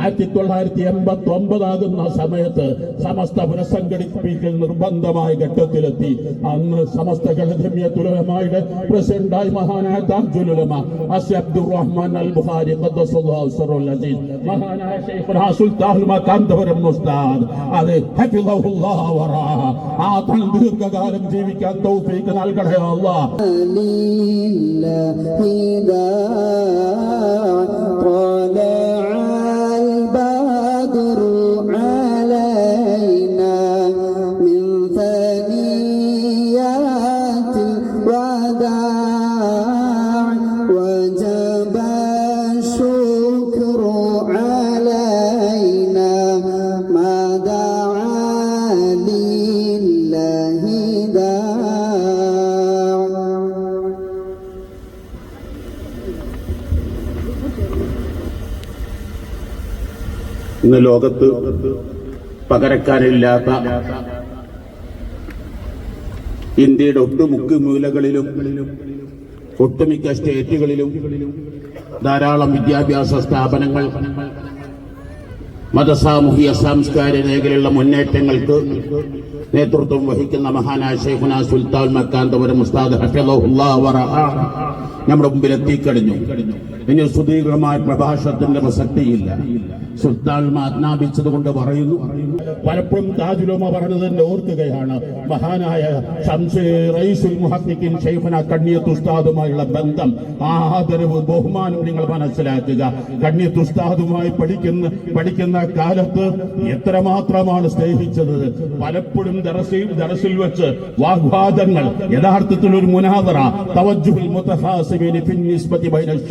ആയിരത്തി തൊള്ളായിരത്തി എൺപത്തി ഒമ്പതാകുന്ന സമയത്ത് സമസ്ത പുനഃസംഘടിപ്പിക്കൽ നിർബന്ധമായ ഘട്ടത്തിലെത്തി. അന്ന് സമസ്ത ഗണധമ്യത്തുലമായുടെ പ്രസിഡന്റായി മഹാനായ താജുലുലമ അസി അൽ ബുഖാരി ഖദ്ദസല്ലാഹു സിററുൽ അസീസ് മഹാനായ അത് ആ തൻ ദീർഘകാലം ജീവിക്കാൻ തൗഫീഖ് നൽകണേ അല്ലാഹ് ഇന്ന് ലോകത്ത് പകരക്കാരില്ലാത്ത ഇന്ത്യയുടെ ഒട്ടുമുക്ക് മൂലകളിലും ഒട്ടുമിക്ക സ്റ്റേറ്റുകളിലും ധാരാളം വിദ്യാഭ്യാസ സ്ഥാപനങ്ങൾ മതസാമൂഹിക സാംസ്കാരിക മേഖലയിലുള്ള മുന്നേറ്റങ്ങൾക്ക് നേതൃത്വം വഹിക്കുന്ന മഹാനായ ഷെയ്ഖുന സുൽത്താൻ മക്കാന്തപുരം വറഹ നമ്മുടെ മുമ്പിൽ എത്തിക്കഴിഞ്ഞു. ഇനി സുദീർഘമായ പ്രഭാഷണത്തിന്റെ പ്രസക്തിയില്ല. സുൽത്താൻ ആജ്ഞാപിച്ചത് കൊണ്ട് പറയുന്നു പലപ്പോഴും താജുലോമ പറഞ്ഞത് തന്നെ ഓർക്കുകയാണ്. മഹാനായ റൈസുൽ മുഹത്തിക്കും ഷെയ്ഖുന കണ്ണിയത്ത് ഉസ്താദുമായുള്ള ബന്ധം ആദരവ് ബഹുമാനം നിങ്ങൾ മനസ്സിലാക്കുക. കണ്ണിയത്ത് ഉസ്താദുമായി പഠിക്കുന്ന പഠിക്കുന്ന കാലത്ത് എത്രമാത്രമാണ് സ്നേഹിച്ചത്? പലപ്പോഴും ദറസിൽ ദറസിൽ വെച്ച് വാഗ്വാദങ്ങൾ യഥാർത്ഥത്തിൽ ഒരു മുനാദറ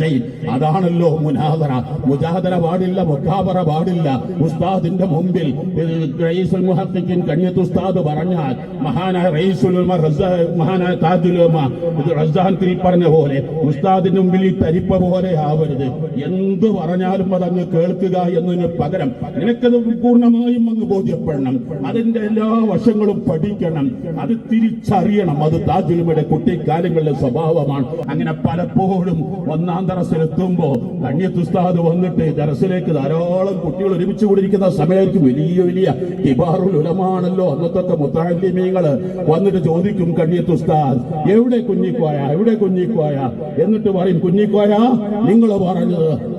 ഷൈൻ അതാണല്ലോ മുനാദറ. മുജാദര പാടില്ല മുഖാബറ പാടില്ല. ഉസ്താദിന്റെ മുമ്പിൽ റയീസുൽ മുഹത്തിക്കിൻ കണ്യത്ത് ഉസ്താദ് പറഞ്ഞാൽ മഹാനായ റയീസുൽ മഹാനായ താജുൽ റസാൻ തിരി പറഞ്ഞ പോലെ ഉസ്താദിന്റെ മുമ്പിൽ ഈ തരിപ്പ പോലെ ആവരുത്. എന്ത് പറഞ്ഞാലും അതങ്ങ് കേൾക്കുക എന്നതിന് പകരം നിനക്കത് പൂർണമായും അങ്ങ് ബോധ്യപ്പെടണം. അതിന്റെ എല്ലാ വശങ്ങളും പഠിക്കണം. അത് തിരിച്ചറിയണം. അത് താജുലുമയുടെ കുട്ടിക്കാലങ്ങളിലെ സ്വഭാവമാണ്. അങ്ങനെ പലപ്പോഴും ഒന്നാം തറസിലെത്തുമ്പോ കണ്യത്തുസ്താദ് വന്നിട്ട് ദറസിലേക്ക് ധാരാളം കുട്ടികൾ ഒരുമിച്ച് കൂടിയിരിക്കുന്ന സമയമായിരിക്കും വലിയ വലിയ കിബാറുൽ ഉലമാണല്ലോ അന്നത്തെ മുത്താലിമീങ്ങൾ വന്നിട്ട് ചോദിക്കും കണ്യത്തുസ്താദ് എവിടെ കുഞ്ഞിക്കോയ? എവിടെ കുഞ്ഞിക്കോയ? എന്നിട്ട് പറയും കുഞ്ഞിക്കോയ നിങ്ങൾ പറഞ്ഞത്.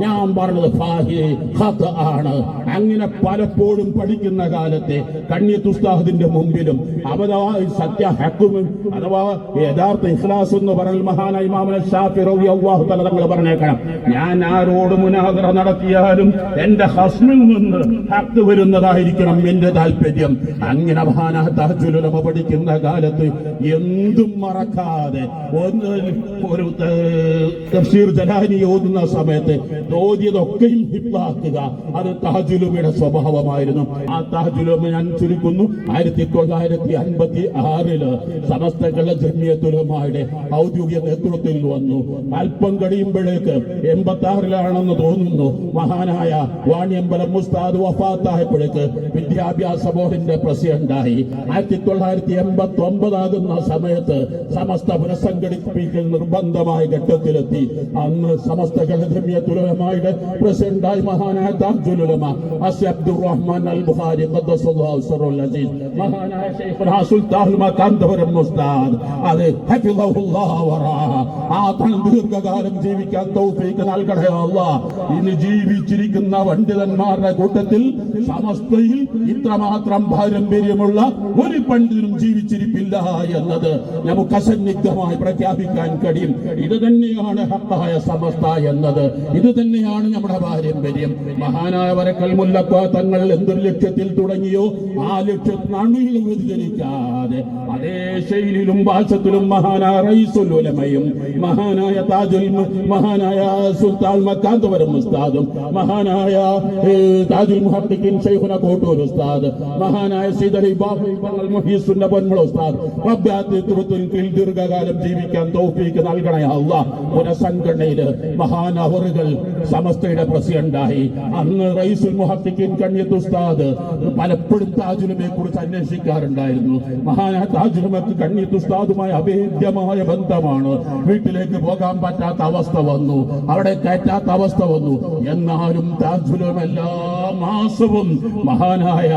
ഞാൻ പറഞ്ഞത് ആണ്. അങ്ങനെ പലപ്പോഴും പഠിക്കുന്ന കാലത്തെ കണ്ണി തുസ്താഹദിന്റെ മുമ്പിലും അഥവാ സത്യ ഹക്കുമും അഥവാ യഥാർത്ഥ ഇഖ്ലാസ് എന്ന് പറഞ്ഞ മഹാനായ മാമന ഷാഫി റവി അള്ളാഹു തല തങ്ങൾ പറഞ്ഞേക്കണം. ഞാൻ ആരോട് മുനാദറ നടത്തിയാലും എന്റെ ഹസ്മിൽ നിന്ന് ഹക്ക് വരുന്നതായിരിക്കണം എന്റെ താല്പര്യം. അങ്ങനെ മഹാനാ തഹജുലുലമ പഠിക്കുന്ന കാലത്ത് എന്തും മറക്കാതെ ഒന്ന് ഒരു തഫ്സീർ ജലാനി ഓതുന്ന സമയത്ത് ഹിപ്ലാക്കുക അത് താജുലുമയുടെ സ്വഭാവമായിരുന്നു. ആ താജുലുമ ഞാൻ ചുരുക്കുന്നു. ആയിരത്തി തൊള്ളായിരത്തി അൻപത്തി ആറിൽ സമസ്തകളുടെ ജന്യത്തുലമായുടെ ഔദ്യോഗിക നേതൃത്വത്തിൽ വന്നു. അല്പം കഴിയുമ്പോഴേക്ക് എൺപത്തി ആറിലാണെന്ന് തോന്നുന്നു. മഹാനായ വാണിയമ്പലം മുസ്താദ് വഫാത്തായപ്പോഴേക്ക് വിദ്യാഭ്യാസ ബോർഡിന്റെ പ്രസിഡന്റായി. ആയിരത്തി തൊള്ളായിരത്തി എൺപത്തി ഒമ്പതാകുന്ന സമയത്ത് സമസ്ത പുനഃസംഘടിപ്പിക്കൽ നിർബന്ധമായ ഘട്ടത്തിലെത്തി. അന്ന് സമസ്ത ഗണധമ്യത്തുലമായുടെ പ്രസിഡന്റായി മഹാനായ താജുലുലമ അസി അബ്ദുറഹ്മാൻ അൽ ബുഖാരി ഖദ്ദസല്ലാഹു സിററുൽ അസീസ് മഹാനായ ശൈഖുന സുൽത്താനുൽ മകാന്തപുരം ഉസ്താദ് അത് ഹഫിളഹുല്ലാഹ വറഹ ആ തൻ ദീർഘകാലം ജീവിക്കാൻ തൗഫീഖ് നൽകണേ അല്ലാഹ് ഇനി ജീവിച്ചിരിക്കുന്ന പണ്ഡിതന്മാരുടെ കൂട്ടത്തിൽ സമസ്തയിൽ ഇത്രമാത്രം പാരമ്പര്യമുള്ള ഒരു പണ്ഡിതനും ജീവിച്ചിരിപ്പില്ല എന്നത് നമുക്ക് അസന്നിഗ്ധമായി പ്രഖ്യാപിക്കാൻ കഴിയും. ഇത് തന്നെയാണ് ഹത്തായ സമസ്ത എന്നത്. ഇത് തന്നെയാണ് നമ്മുടെ പാരമ്പര്യം മഹാനായ വരക്കൽ മുല്ലപ്പ തങ്ങൾ എന്തൊരു ലക്ഷ്യത്തിൽ തുടങ്ങിയോ ആ ലക്ഷ്യം അണിൽ വ്യതിചലിക്കാതെ അതേ ശൈലിയിലും ഭാഷത്തിലും മഹാനായ റൈസുൽ ഉലമയും മഹാനായ താജുൽ മഹാനായ സുൽത്താൻ മക്കാന്തപുരം ഉസ്താദും മഹാനായ താജുൽ മുഹദ്ദിഖിൻ ഷെയ്ഖുന കോട്ടൂർ ഉസ്താദ് മഹാനായ സീതലി ബാബു പങ്ങൾ മുഹീസുന്ന പൊന്മള ഉസ്താദ്. റബ്ബാത്തിത്വത്തിൽ ദീർഘകാലം ജീവിക്കാൻ തൗഫീക്ക് നൽകണേ അല്ല പുനഃസംഘടനയിൽ മഹാനവറുകൾ സമസ്തയുടെ പ്രസിഡന്റായി. അന്ന് റൈസുൽ മുഹത്തിക്കിൻ കണ്യത്ത് ഉസ്താദ് പലപ്പോഴും താജുലമെ കുറിച്ച് അന്വേഷിക്കാറുണ്ടായിരുന്നു. മഹാനായ താജുലമക്ക് കണ്യത്ത് ഉസ്താദുമായി അഭേദ്യമായ ബന്ധമാണ്. വീട്ടിലേക്ക് പോകാൻ പറ്റാത്ത അവസ്ഥ വന്നു. അവിടെ കയറ്റാത്ത അവസ്ഥ വന്നു. എന്നാലും താജുലം മാസവും മഹാനായ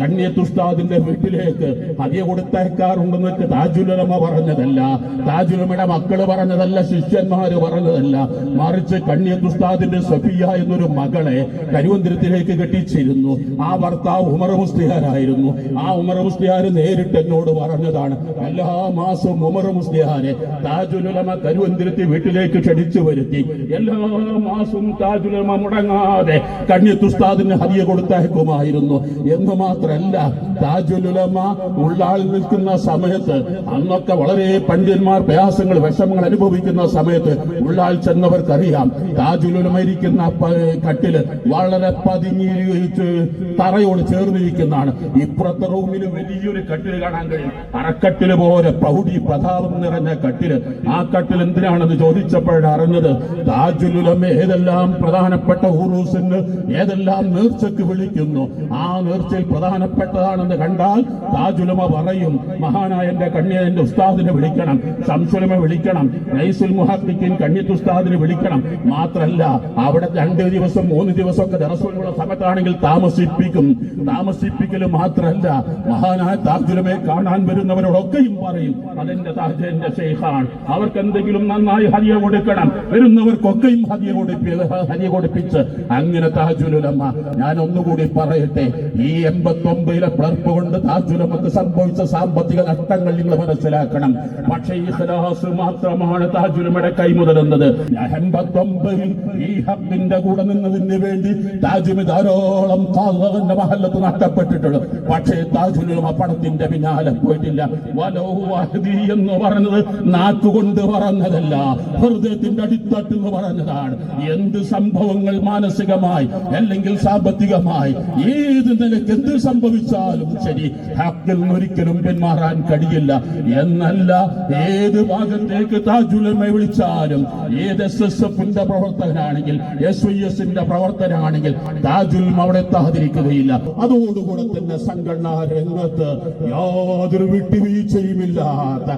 കണ്യത്ത് ഉസ്താദിന്റെ വീട്ടിലേക്ക് ഹതിയ കൊടുത്തേക്കാറുണ്ടെന്നൊക്കെ താജുലമ പറഞ്ഞതല്ല. താജുലമയുടെ മക്കൾ പറഞ്ഞതല്ല ശിഷ്യന്മാര് പറഞ്ഞതല്ല. മറിച്ച് കണ്യത്ത് ഉസ്താദിന്റെ സഫിയ എന്നൊരു മകളെ കരുവന്തിരത്തിലേക്ക് കെട്ടിച്ചിരുന്നു. ആ ഭർത്താവ് ഉമർ മുസ്ലിയാരായിരുന്നു ആ ഉമർ മുസ്ലിയാർ നേരിട്ട് എന്നോട് പറഞ്ഞതാണ് എല്ലാ മാസവും ഉമർ മുസ്ലിയാരെ താജുലുലമ കരുവന്തിരത്തി വീട്ടിലേക്ക് ക്ഷണിച്ചു വരുത്തി. എല്ലാ മാസവും താജുലമ മുടങ്ങാതെ കണ്ണി തുസ്താദിന് ഹതിയ കൊടുത്തയക്കുമായിരുന്നു. എന്ന് മാത്രല്ല താജുലുലമ ഉള്ളാൾ നിൽക്കുന്ന സമയത്ത് അന്നൊക്കെ വളരെ പണ്ഡിതന്മാർ പ്രയാസങ്ങൾ വിഷമങ്ങൾ അനുഭവിക്കുന്ന സമയത്ത് ഉള്ളാൾ ചെന്നവർക്കറിയാം താജുലുലമ ഇരിക്കുന്ന പ- കട്ടിൽ വളരെ പതിഞ്ഞിരിച്ച് തറയോട് ചേർന്നിരിക്കുന്നതാണ്. ഇപ്പുറത്തെ റൂമിൽ വലിയൊരു കട്ടിൽ കാണാൻ കഴിയും. അറക്കട്ടിൽ പോലെ പൗടി പ്രതാപം നിറഞ്ഞ കട്ടിൽ. ആ കട്ടിൽ എന്തിനാണെന്ന് ചോദിച്ചപ്പോഴറിഞ്ഞത് താജുലുലമ ഏതെല്ലാം പ്രധാനപ്പെട്ട ഊറൂസിന് ഏതെല്ലാം നേർച്ചക്ക് വിളിക്കുന്നു? ആ നേർച്ചയിൽ പ്രധാനപ്പെട്ടതാണെന്ന് കണ്ടാൽ താജുലമ പറയും മഹാനായ എന്റെ കണ്ണിയ എന്റെ ഉസ്താദിനെ വിളിക്കണം ശംസുലമ വിളിക്കണം റൈസുൽ മുഹദ്ദിഖിൻ കണ്ണിത്ത് ഉസ്താദിനെ വിളിക്കണം. മാത്രല്ല അവിടെ രണ്ട് ദിവസം മൂന്ന് ദിവസമൊക്കെ ദറസുള്ള സമയത്താണെങ്കിൽ താമസിപ്പിക്കും. താമസിപ്പിക്കൽ മാത്രമല്ല മഹാനായ താജുലമെ കാണാൻ വരുന്നവരോടൊക്കെയും പറയും അതെന്റെ താജന്റെ ഷെയ്ഖാണ് അവർക്ക് എന്തെങ്കിലും നന്നായി ഹരിയ കൊടുക്കണം. വരുന്നവർക്കൊക്കെയും ഹരിയ കൊടുപ്പി ഹരിയ കൊടുപ്പിച്ച് അങ്ങനെ താജുലുലമ്മ ഞാൻ ഒന്നുകൂടി പറയട്ടെ. ഈ എൺപത്തി ഒമ്പതിലെ പിളർപ്പ് കൊണ്ട് താജുലമ്മക്ക് സംഭവിച്ച സാമ്പത്തിക നഷ്ടങ്ങൾ നിങ്ങൾ മനസ്സിലാക്കണം. പക്ഷേ ഈ ഖലാസ് മാത്രമാണ് താജുലമ്മയുടെ കൈമുതലെന്നത് എൺപത്തി ഒമ്പതിൽ ഈ ഹക്കിന്റെ കൂടെ നിന്നതിന് വേണ്ടി താജുമി ധാരാളം താജുവിന്റെ മഹല്ലത്ത് നഷ്ടപ്പെട്ടിട്ടുണ്ട്. പക്ഷേ താജുലുലമ പണത്തിന്റെ പിന്നാലെ പോയിട്ടില്ല. വലൗഹു വഹദി എന്ന് പറഞ്ഞത് നാക്കുകൊണ്ട് പറഞ്ഞതല്ല ഹൃദയത്തിന്റെ അടിത്തട്ടിൽ നിന്ന് പറഞ്ഞതാണ്. എന്ത് സംഭവങ്ങൾ മാനസികമായി അല്ലെങ്കിൽ സാമ്പത്തികമായി ഏത് നിലയ്ക്ക് എന്ത് സംഭവിച്ചാലും ശരി നിന്ന് ഒരിക്കലും പിന്മാറാൻ കഴിയില്ല. എന്നല്ല ഏത് ഭാഗത്തേക്ക് താജുലമ വിളിച്ചാലും ഏത് എസ് എസ് എഫിന്റെ പ്രവർത്തകനാണെങ്കിൽ എസ് പ്രവർത്തനമാണെങ്കിൽ താജുൽമ അവിടെ എത്താതിരിക്കുകയില്ല. അതോടുകൂടെ തന്നെ സംഘടനാ രംഗത്ത് യാതൊരു വിട്ടുവീഴ്ചയുമില്ലാത്ത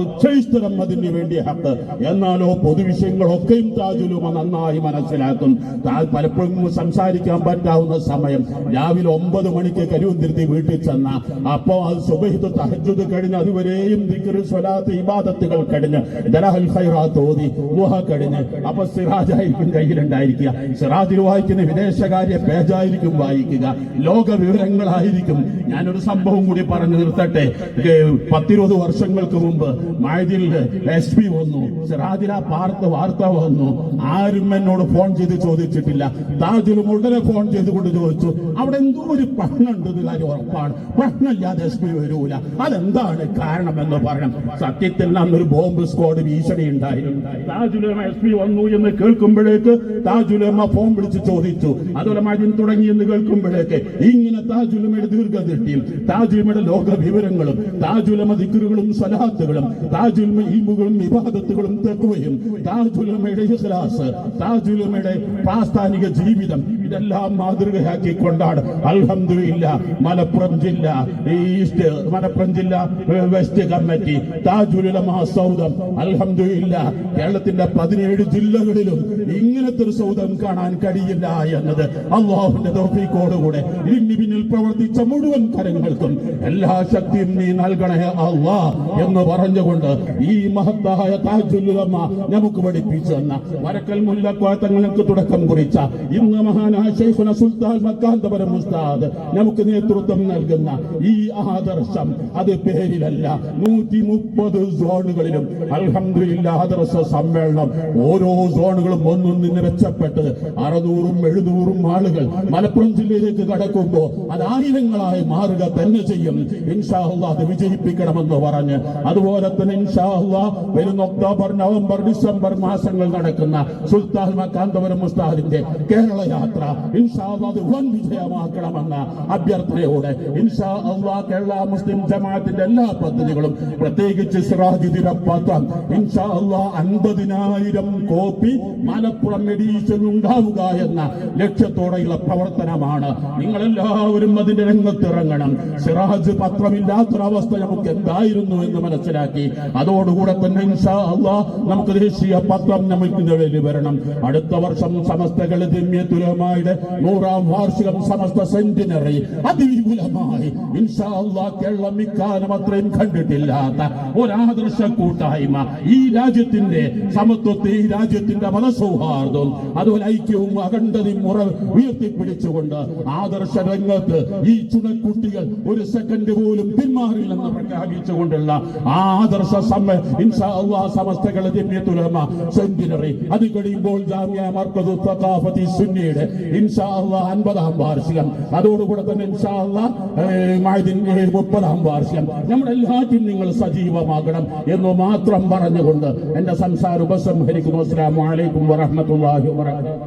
ഉച്ചയിസ്തരം അതിന് വേണ്ടി ഹക്ക് എന്നാലോ പൊതുവിഷയങ്ങളൊക്കെയും താജുലുമ നന്നായി മനസ്സിലാക്കും. പലപ്പോഴും സംസാരിക്കാൻ പറ്റാവുന്ന സമയം. രാവിലെ ഒമ്പത് മണിക്ക് കരുവന്തിരുത്തി വീട്ടിൽ ചെന്ന. അപ്പോ അത് സുബഹിത്ത് തഹജുദ് കഴിഞ്ഞ് അതുവരെയും സ്വലാത്ത് ഇബാദത്തുകൾ കഴിഞ്ഞ്. ദലഹൽ ഖൈറാത്ത് ഓതി ഊഹ കഴിഞ്ഞ്. അപ്പൊ സിറാജായിരിക്കും കയ്യിലുണ്ടായിരിക്കുക സിറാജിൽ വായിക്കുന്ന വിദേശകാര്യ പേജായിരിക്കും വായിക്കുക. ലോക വിവരങ്ങളായിരിക്കും ഞാനൊരു സംഭവം കൂടി പറഞ്ഞു നിർത്തട്ടെ. പത്തിരുപത് വർഷങ്ങൾക്ക് മുമ്പ് മഴതിൽ എസ് പി വന്നു. സിറാജിൽ ആ പാർത്ത വാർത്ത വന്നു. ആരും എന്നോട് ഫോൺ ചെയ്ത് ചോദിച്ചിട്ടില്ല. താജുലും ഉടനെ ഫോൺ ചെയ്തുകൊണ്ട് ചോദിച്ചു. അവിടെ എന്തോ ഒരു പ്രശ്നമുണ്ട് കാര്യം ഉറപ്പാണ്. പ്രശ്നമില്ലാതെ എസ് പി വരൂല. അതെന്താണ് കാരണം എന്ന് പറയണം. സത്യത്തിൽ അന്നൊരു ബോംബ് സ്ക്വാഡ് ഭീഷണി ഉണ്ടായിരുന്നു. താജുലും എസ് പി വന്നു എന്ന് കേൾക്കുമ്പോഴേക്ക് താജുലമ ഫോൺ വിളിച്ച് ചോദിച്ചു. അതുപോലെ മഴൻ തുടങ്ങി എന്ന് കേൾക്കുമ്പോഴേക്ക് ഇങ്ങനെ താജുലമയുടെ ദീർഘദൃഷ്ടിയും താജുലമയുടെ ലോക വിവരങ്ങളും താജുലമ ദിക്കറുകളും സലാത്തുകളും താജുലമ ഈമുകളും വിവാദത്തുകളും തെക്കുവയും താജുലമയുടെ ഇഹ്ലാസ് താജുലമയുടെ പ്രാസ്ഥാനിക ജീവിതം ഇതെല്ലാം മാതൃകയാക്കിക്കൊണ്ടാണ് അൽഹംദുലില്ല മലപ്പുറം ജില്ല ഈസ്റ്റ് മലപ്പുറം ജില്ല വെസ്റ്റ് കമ്മിറ്റി താജുലമ സൗദം. അൽഹംദുലില്ല കേരളത്തിന്റെ പതിനേഴ് ജില്ലകളിലും ഇങ്ങനത്തെ ഒരു സൗദം കാണാൻ കഴിയില്ല എന്നത് അള്ളാഹുവിന്റെ തോഫിക്കോടുകൂടെ ഇതിന് പിന്നിൽ പ്രവർത്തിച്ച മുഴുവൻ കരങ്ങൾക്കും എല്ലാ ശക്തിയും നീ നൽകണേ അള്ളാ എന്ന് പറഞ്ഞുകൊണ്ട് ഈ മഹത്തായ താജുലുലമ നമുക്ക് പഠിപ്പിച്ചു തന്ന വരക്കൽ മുല്ലക്കോത്തങ്ങൾക്ക് തുടക്കം കുറിച്ച ഇന്ന് മഹാനായ സുൽത്താൻ മക്കാന്തപുരം ഉസ്താദ് നമുക്ക് നേതൃത്വം നൽകുന്ന ഈ ആദർശം അത് പേരിലല്ല. നൂറ്റി മുപ്പത് സോണുകളിലും അലഹമില്ല ആദർശ സമ്മേളനം ഓരോ സോണുകളും ഒന്നും ഒന്നൊന്നിന് മെച്ചപ്പെട്ട് അറുന്നൂറും എഴുന്നൂറും ആളുകൾ മലപ്പുറം ജില്ലയിലേക്ക് കടക്കുമ്പോൾ അത് ആയിരങ്ങളായി മാറുക തന്നെ ചെയ്യും. ഇൻഷാഹുല്ല അത് വിജയിപ്പിക്കണമെന്ന് പറഞ്ഞ് അതുപോലെ തന്നെ ഇൻഷാഹുല്ല വരുന്ന ഒക്ടോബർ നവംബർ ഡിസംബർ മാസങ്ങൾ നടക്കുന്ന സുൽത്താൻ മക്കാന്തപുരം മുസ്താഹിന്റെ കേരള യാത്ര ഇൻഷാ അല്ലാ അത് വൻ വിജയമാക്കണമെന്ന അഭ്യർത്ഥനയോടെ ഇൻഷാ കേരള മുസ്ലിം ജമാഅത്തിന്റെ എല്ലാ പദ്ധതികളും പ്രത്യേകിച്ച് സിറാജ് ദിനപത്രം ഇൻഷാ അൻപതിനായിരം കോപ്പി മലപ്പുറം എഡീഷൻ ഉണ്ടാവുക എന്ന ലക്ഷ്യത്തോടെയുള്ള പ്രവർത്തനമാണ്. നിങ്ങൾ എല്ലാവരും അതിന്റെ രംഗത്തിറങ്ങണം. സിറാജ് പത്രമില്ലാത്തൊരവസ്ഥ നമുക്ക് എന്തായിരുന്നു എന്ന് മനസ്സിലാക്കി. അതോടുകൂടെ തന്നെ നമുക്ക് ദേശീയ പത്രം നമുക്ക് നിലവിൽ വരണം. അടുത്ത വർഷം സമസ്തകൾ ദിമ്യതുലമായുടെ നൂറാം വാർഷികം സമസ്ത സെന്റിനറി അതിവിപുലമായി ഇൻഷാ അള്ളാ കേരളം ഇക്കാലം അത്രയും കണ്ടിട്ടില്ലാത്ത ഒരാദർശ കൂട്ടായ്മ. ഈ രാജ്യത്തിന്റെ സമത്വത്തെ ഈ രാജ്യത്തിന്റെ മതസൗഹാർദ്ദവും അതുപോലെ ഐക്യവും അഖണ്ഡതയും മുറ ഉയർത്തിപ്പിടിച്ചുകൊണ്ട് ആദർശ രംഗത്ത് ഈ ചുണക്കുട്ടികൾ ഒരു സെക്കൻഡ് പോലും പിന്മാറില്ലെന്ന് പ്രഖ്യാപിച്ചുകൊണ്ടുള്ള ആദർശ സെന്റിനറി അത് കഴിയുമ്പോൾ അൻപതാം വാർഷികം. അതോടുകൂടെ തന്നെ അള്ളാ മുപ്പതാം വാർഷികം നമ്മുടെ എല്ലാറ്റിനും നിങ്ങൾ സജീവമാകണം എന്ന് മാത്രം പറഞ്ഞുകൊണ്ട് എന്റെ സംസാരം ഉപസംഹരിക്കുന്നു. അസ്സലാമു അലൈക്കും വറഹ്മത്തുള്ളാഹി വബറകാതുഹു.